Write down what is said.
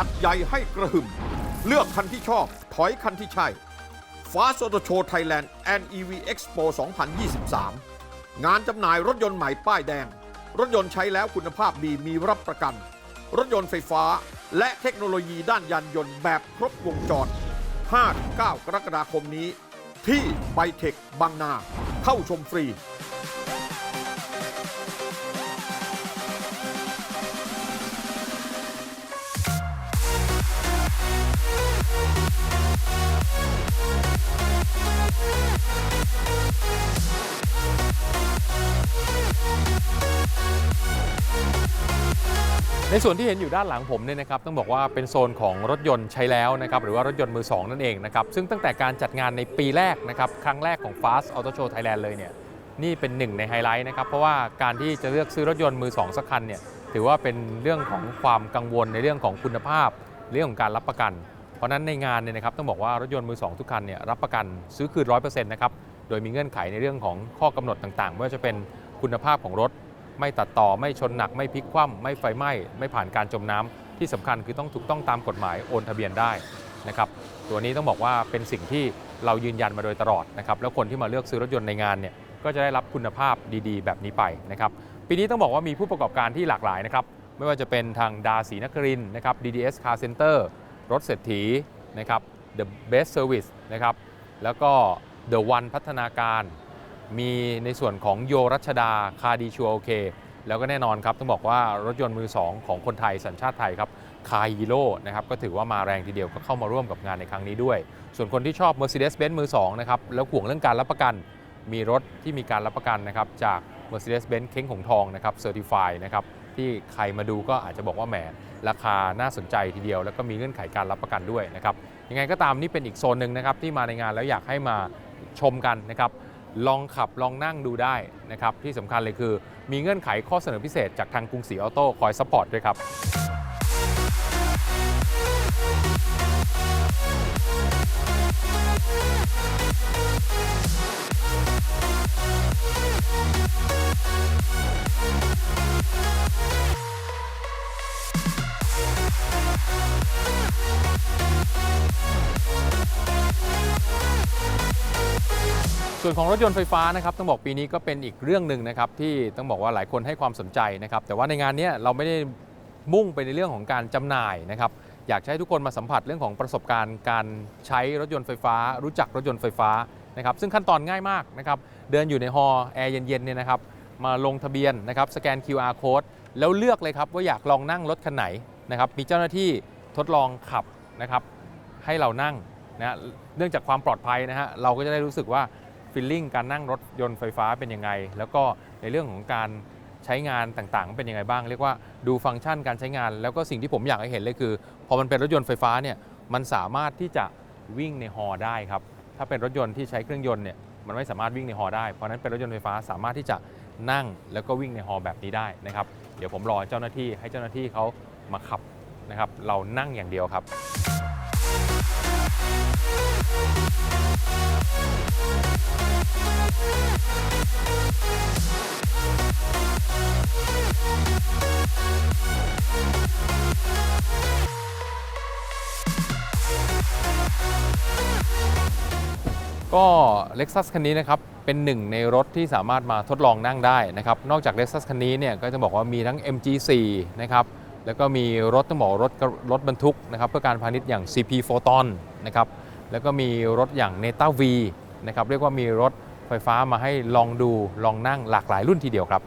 จัดใหญ่ให้กระหึ่ม เลือกคันที่ชอบ ถอยคันที่ใช่ฟ้าโซโตโชไทยแลนด์ and EV Expo 2023 งานจำหน่ายรถยนต์ใหม่ป้ายแดง รถยนต์ใช้แล้วคุณภาพดีมีรับประกัน รถยนต์ไฟฟ้า และเทคโนโลยีด้านยานยนต์แบบครบวงจร 5-9 กรกฎาคมนี้ ที่ไบเทคบางนา เข้าชมฟรี ในส่วนที่เห็นอยู่ด้านหลังผมเนี่ยนะครับต้องบอกว่าเป็นโซนของรถยนต์ใช้แล้วนะครับหรือว่ารถยนต์มือสองนั่นเองนะครับซึ่งตั้งแต่การจัดงานในปีแรกนะครับครั้งแรกของ Fast Auto Show Thailand เลยเนี่ยนี่เป็นหนึ่งในไฮไลท์นะครับเพราะว่าการที่จะเลือกซื้อรถยนต์มือสองสักคันเนี่ยถือว่าเป็นเรื่องของความกังวลในเรื่องของคุณภาพ เรื่องของการรับประกัน เพราะนั้นในงานเนี่ยนะครับต้องบอกว่ารถยนต์มือสองทุกคันเนี่ยรับประกันซื้อคืนร้อยเปอร์เซ็นต์นะครับโดยมีเงื่อนไขในเรื่องของข้อกำหนดต่างๆไม่ว่าจะเป็นคุณภาพของรถ ไม่ตัดต่อไม่ชนหนักไม่พลิกคว่ำไม่ไฟไหม้ไม่ผ่านการจมน้ำที่สำคัญคือต้องถูกต้องตามกฎหมายโอนทะเบียนได้นะครับตัวนี้ต้องบอกว่าเป็นสิ่งที่เรายืนยันมาโดยตลอดนะครับแล้วคนที่มาเลือกซื้อรถยนต์ในงานเนี่ยก็จะได้รับคุณภาพดีๆ แบบนี้ไปนะครับปีนี้ต้องบอกว่ามีผู้ประกอบการที่หลากหลายนะครับไม่ว่าจะเป็นทางดาสีนครินนะครับ DDS Car Center รถเศรษฐีนะครับ The Best Service นะครับแล้วก็ The One พัฒนาการ มีในส่วนของโยรัชดาคาดีชัวโอเค แล้วก็แน่นอนครับ ต้องบอกว่ารถยนต์มือ 2 ของคนไทยสัญชาติไทยครับคาฮีโร่นะครับก็ถือว่ามาแรงทีเดียวก็เข้ามาร่วมกับงานในครั้งนี้ด้วย ส่วนคนที่ชอบ Mercedes-Benz มือ2นะครับแล้วห่วงเรื่องการรับประกัน มีรถที่มีการรับประกันนะครับจาก Mercedes-Benz เค้งของทองนะครับเซอร์ติฟายนะครับที่ใครมาดูก็อาจจะบอกว่าแหมราคาน่าสนใจทีเดียว แล้วก็มีเงื่อนไขการรับประกันด้วยนะครับยังไงก็ตามนี่เป็นอีกโซนหนึ่งนะครับที่มาในงานแล้วอยากให้มาชมกันนะครับ ลองขับลองนั่งดูได้นะครับที่สำคัญเลยคือ มีเงื่อนไขข้อเสนอพิเศษจากทางกรุงศรีออโต้คอยซัพพอร์ตด้วยครับ ส่วนของรถยนต์ไฟฟ้านะครับต้องบอกปีนี้ก็เป็นอีกเรื่องหนึ่งนะครับที่ต้องบอกว่าหลายคนให้ความสนใจนะครับแต่ว่าในงานนี้เราไม่ได้มุ่งไปในเรื่องของการจำหน่ายนะครับอยากให้ทุกคนมาสัมผัสเรื่องของประสบการณ์ การใช้รถยนต์ไฟฟ้า รู้จักรถยนต์ไฟฟ้านะครับซึ่งขั้นตอนง่ายมากนะครับเดินอยู่ในฮอแอร์เย็นๆเนี่ยนะครับมาลงทะเบียนนะครับสแกน QR code แล้วเลือกเลยครับว่าอยากลองนั่งรถคันไหนนะครับมีเจ้าหน้าที่ทดลองขับนะครับให้เรานั่งนะเนื่องจากความปลอดภัยนะฮะเราก็จะได้รู้สึกว่า ฟีลลิ่งการนั่งรถยนต์ไฟฟ้าเป็นยังไง แล้วก็ในเรื่องของการใช้งานต่างๆ เป็นยังไงบ้าง เรียกว่าดูฟังก์ชันการใช้งาน แล้วก็สิ่งที่ผมอยากให้เห็นเลยคือ พอมันเป็นรถยนต์ไฟฟ้าเนี่ยมันสามารถที่จะวิ่งในฮอได้ครับถ้าเป็นรถยนต์ที่ใช้เครื่องยนต์เนี่ยมันไม่สามารถวิ่งในฮอได้ เพราะฉะนั้นเป็นรถยนต์ไฟฟ้าสามารถที่จะนั่งแล้วก็วิ่งในฮอแบบนี้ได้นะครับ เดี๋ยวผมรอเจ้าหน้าที่ให้เจ้าหน้าที่เขามาขับนะครับ เรานั่งอย่างเดียวครับ ก็ Lexus คันนี้นะครับเป็นหนึ่งในรถที่สามารถมาทดลองนั่งได้นะครับนอกจาก Lexus คันนี้เนี่ยก็จะบอกว่ามีทั้ง MG4 นะครับแล้วก็มีรถต้องบอกรถรถบรรทุกนะครับเพื่อการพาณิชย์อย่าง CP Photon นะครับแล้วก็มีรถอย่าง Neta V นะครับเรียกว่ามีรถไฟฟ้ามาให้ลองดูลองนั่งหลากหลายรุ่นทีเดียวครับ